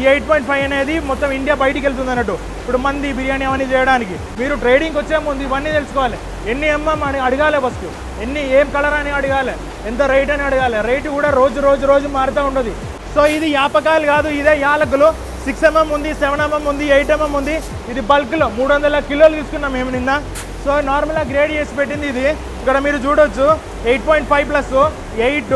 ఈ eight point five అనేది మొత్తం ఇండియా బయటికి వెళ్తుంది అన్నట్టు. ఇప్పుడు మంది బిర్యానీ అవన్నీ చేయడానికి. మీరు ట్రేడింగ్కి వచ్చే ముందు ఇవన్నీ తెలుసుకోవాలి. ఎన్ని ఎంఎం అని అడగాలి ఫస్ట్ ఎన్ని ఏం కలర్ అని అడగాలి. ఎంత రేట్ అని అడగాలి. రేటు కూడా రోజు రోజు రోజు మారుతూ ఉంటుంది సో ఇది యాపకాయలు కాదు ఇదే యాలకులు. సిక్స్ ఎంఎం ఉంది సెవెన్ ఎంఎం ఉంది ఎయిట్ ఎంఎం ఉంది. ఇది బల్క్లో మూడు వందల కిలోలు తీసుకున్నాం మేము నిన్న. సో నార్మల్గా గ్రేడ్ చేసి పెట్టింది ఇది. ఇక్కడ మీరు చూడొచ్చు. Eight point five plus eight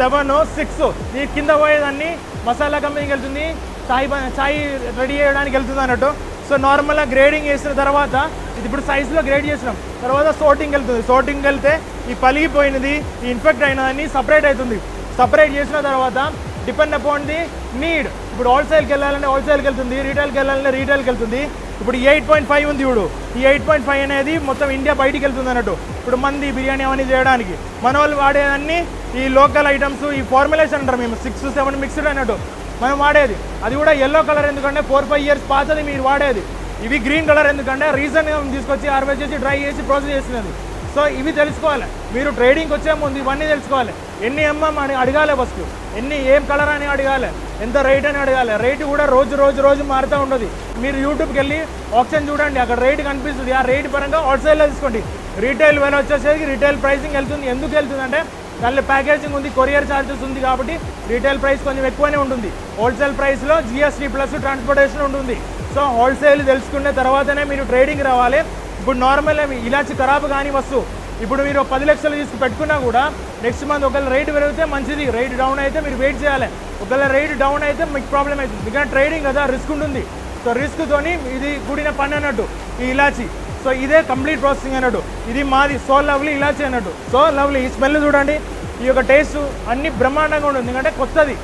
seven six ఈ కింద పోయేదాన్ని మసాలా కంపెనీకి వెళ్తుంది. చాయ్ చాయ్ రెడీ చేయడానికి వెళ్తుంది అన్నట్టు. సో నార్మల్గా గ్రేడింగ్ చేసిన తర్వాత ఇది ఇప్పుడు సైజులో గ్రేడ్ చేసినాం. తర్వాత సోటింగ్ వెళ్తుంది. సోటింగ్ వెళ్తే ఈ పలిగిపోయినది ఈ ఇన్ఫెక్ట్ అయినదని సపరేట్ అవుతుంది. సపరేట్ చేసిన తర్వాత డిపెండ్ అపాన్ ది నీడ్ ఇప్పుడు హోల్సేల్కి వెళ్ళాలంటే హోల్సేల్కి వెళ్తుంది రీటైల్కి వెళ్ళాలంటే రీటైల్కి వెళ్తుంది. ఇప్పుడు ఎయిట్ పాయింట్ ఫైవ్ ఉంది ఇప్పుడు ఈ ఎయిట్ పాయింట్ ఫైవ్ అనేది మొత్తం ఇండియా బయటికి వెళ్తుంది అన్నట్టు. ఇప్పుడు మంది బిర్యానీ అవన్నీ చేయడానికి. మన వాళ్ళు వాడేదాన్ని ఈ లోకల్ ఐటమ్స్ ఈ ఫార్ములేషన్ అంటారు మేము సిక్స్ సెవెన్ మిక్స్డ్ అన్నట్టు. మనం వాడేది. అది కూడా ఎల్లో కలర్ ఎందుకంటే ఫోర్ ఫైవ్ ఇయర్స్ పాతది మీరు వాడేది. ఇవి గ్రీన్ కలర్ ఎందుకంటే రీసెంట్గా తీసుకొచ్చి హార్వెస్ట్ చేసి డ్రై చేసి ప్రాసెస్ చేసినది. సో ఇవి తెలుసుకోవాలి. మీరు ట్రేడింగ్కి వచ్చే ముందు ఇవన్నీ తెలుసుకోవాలి. ఎన్ని ఎంఎం అని అడగాలి ఫస్ట్ ఎన్ని ఏం కలర్ అని అడగాలి. ఎంత రేట్ అని అడగాలి. రేటు కూడా రోజు రోజు రోజు మారుతూ ఉండదు. మీరు యూట్యూబ్కి వెళ్ళి ఆప్షన్ చూడండి. అక్కడ రేట్ కనిపిస్తుంది. ఆ రేట్ పరంగా హోల్సేల్లో తీసుకోండి. రీటైల్ వెల వచ్చేసరికి రీటైల్ ప్రైసింగ్ వెళ్తుంది. ఎందుకు వెళ్తుంది అంటే దానిలో ప్యాకేజింగ్ ఉంది కొరియర్ ఛార్జెస్ ఉంది కాబట్టి రీటైల్ ప్రైస్ కొంచెం ఎక్కువనే ఉంటుంది. హోల్సేల్ ప్రైస్లో జిఎస్టీ ప్లస్ ట్రాన్స్పోర్టేషన్ ఉంటుంది. సో హోల్సేల్ తెలుసుకున్న తర్వాతనే మీరు ట్రేడింగ్ రావాలి. ఇప్పుడు నార్మల్ ఇలాచి ఖరాబ్ కానీ వస్తువు. ఇప్పుడు మీరు పది లక్షలు తీసుకు పెట్టుకున్నా కూడా నెక్స్ట్ మంత్ ఒకవేళ రేట్ పెరిగితే మంచిది. రేట్ డౌన్ అయితే మీరు వెయిట్ చేయాలి. ఒకవేళ రేట్ డౌన్ అయితే మీకు ప్రాబ్లం అవుతుంది. ఎందుకంటే ట్రేడింగ్ కదా రిస్క్ ఉంటుంది. సో రిస్క్తోని ఇది కూడిన పని అన్నట్టు ఈ ఇలాచి. సో ఇదే కంప్లీట్ ప్రాసెసింగ్ అన్నట్టు. ఇది మాది సో లవ్లీ ఇలాచి అన్నట్టు. సో లవ్లీ ఈ స్మెల్ చూడండి. ఈ యొక్క టేస్ట్ అన్ని బ్రహ్మాండంగా ఉంటుంది. ఎందుకంటే కొత్తది.